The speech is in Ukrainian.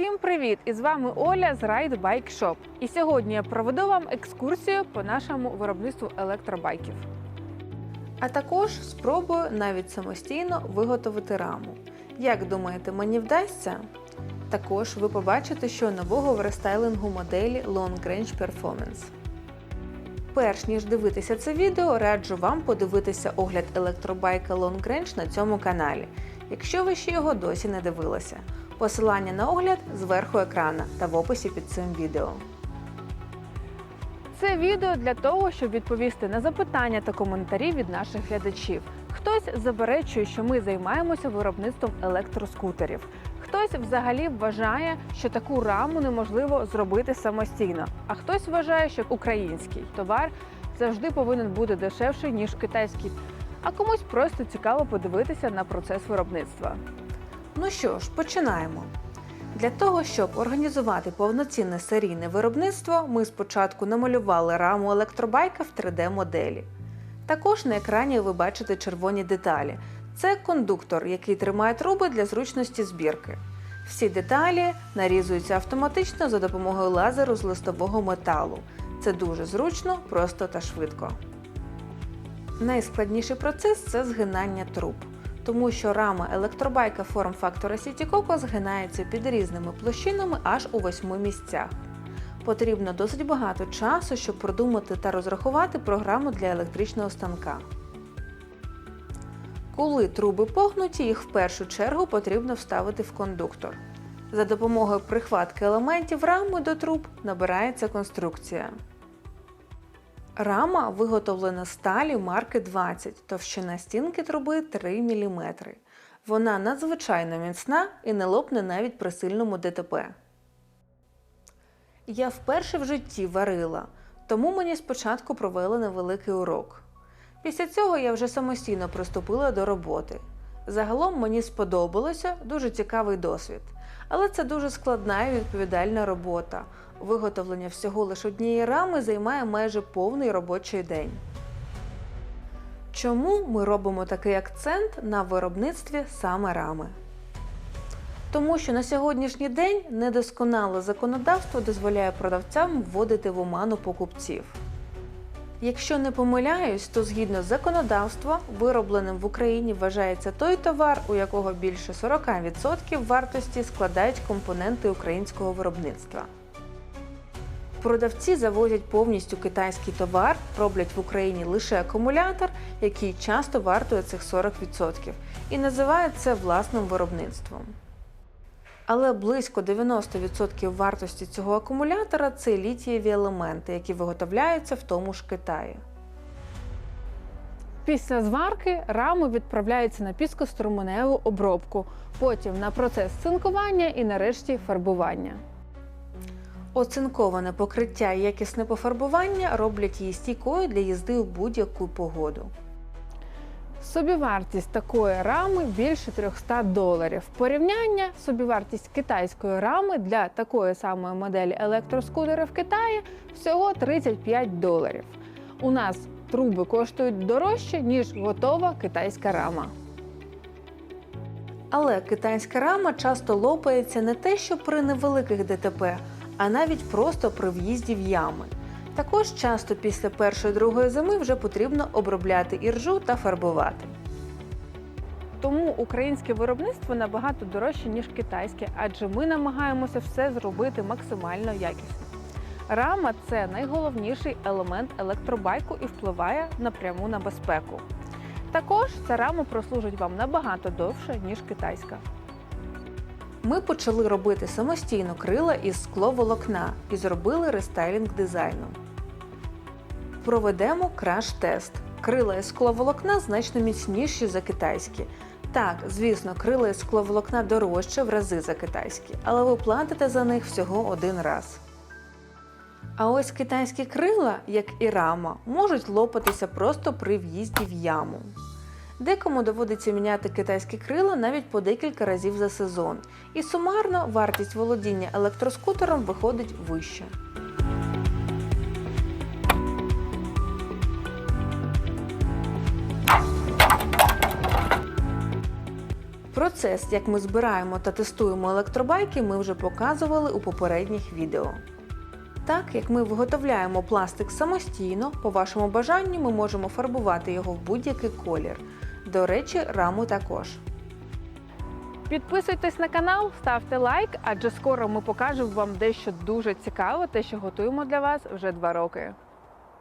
Всім привіт! І з вами Оля з Ride Bike Shop. І сьогодні я проведу вам екскурсію по нашому виробництву електробайків. А також спробую навіть самостійно виготовити раму. Як думаєте, мені вдасться? Також ви побачите, що нового в рестайлингу моделі Long Range Performance. Перш ніж дивитися це відео, раджу вам подивитися огляд електробайка Long Range на цьому каналі, якщо ви ще його досі не дивилися. Посилання на огляд зверху екрана та в описі під цим відео. Це відео для того, щоб відповісти на запитання та коментарі від наших глядачів. Хтось заперечує, що ми займаємося виробництвом електроскутерів. Хтось взагалі вважає, що таку раму неможливо зробити самостійно, а хтось вважає, що український товар завжди повинен бути дешевший ніж китайський. А комусь просто цікаво подивитися на процес виробництва. Ну що ж, починаємо. Для того, щоб організувати повноцінне серійне виробництво, ми спочатку намалювали раму електробайка в 3D-моделі. Також на екрані ви бачите червоні деталі. Це кондуктор, який тримає труби для зручності збірки. Всі деталі нарізуються автоматично за допомогою лазеру з листового металу. Це дуже зручно, просто та швидко. Найскладніший процес це згинання труб, тому що рама електробайка форм-фактора Сітікоко згинається під різними площинами аж у восьми місцях. Потрібно досить багато часу, щоб продумати та розрахувати програму для електричного станка. Коли труби погнуті, їх в першу чергу потрібно вставити в кондуктор. За допомогою прихватки елементів рами до труб набирається конструкція. Рама виготовлена сталі марки 20, товщина стінки труби 3 мм. Вона надзвичайно міцна і не лопне навіть при сильному ДТП. Я вперше в житті варила, тому мені спочатку провели невеликий урок. Після цього я вже самостійно приступила до роботи. Загалом мені сподобалося дуже цікавий досвід, але це дуже складна і відповідальна робота. Виготовлення всього лише однієї рами займає майже повний робочий день. Чому ми робимо такий акцент на виробництві саме рами? Тому що на сьогоднішній день недосконале законодавство дозволяє продавцям вводити в оману покупців. Якщо не помиляюсь, то згідно законодавства, виробленим в Україні вважається той товар, у якого більше 40% вартості складають компоненти українського виробництва. Продавці завозять повністю китайський товар, роблять в Україні лише акумулятор, який часто вартує цих 40%, і називають це власним виробництвом. Але близько 90% вартості цього акумулятора це літієві елементи, які виготовляються в тому ж Китаї. Після зварки рами відправляються на піскоструменеву обробку, потім на процес цинкування і нарешті фарбування. Оцинковане покриття і якісне пофарбування роблять її стійкою для їзди у будь-яку погоду. Собівартість такої рами більше 300 доларів. Порівняння собівартість китайської рами для такої самої моделі електроскутера в Китаї всього 35 доларів. У нас труби коштують дорожче, ніж готова китайська рама. Але китайська рама часто лопається не те, що при невеликих ДТП, а навіть просто при в'їзді в ями. Також часто після першої-другої зими вже потрібно обробляти іржу та фарбувати. Тому українське виробництво набагато дорожче, ніж китайське, адже ми намагаємося все зробити максимально якісно. Рама це найголовніший елемент електробайку і впливає напряму на безпеку. Також ця рама прослужить вам набагато довше, ніж китайська. Ми почали робити самостійно крила із скловолокна і зробили рестайлінг дизайну. Проведемо краш-тест. Крила із скловолокна значно міцніші за китайські. Так, звісно, крила із скловолокна дорожче в рази за китайські, але ви платите за них всього один раз. А ось китайські крила, як і рама, можуть лопатися просто при в'їзді в яму. Декому доводиться міняти китайські крила навіть по декілька разів за сезон, і сумарно вартість володіння електроскутером виходить вище. Процес, як ми збираємо та тестуємо електробайки, ми вже показували у попередніх відео. Так як ми виготовляємо пластик самостійно, по вашому бажанню ми можемо фарбувати його в будь-який колір. До речі, раму також. Підписуйтесь на канал, ставте лайк, адже скоро ми покажемо вам дещо дуже цікаве, те, що готуємо для вас вже два роки.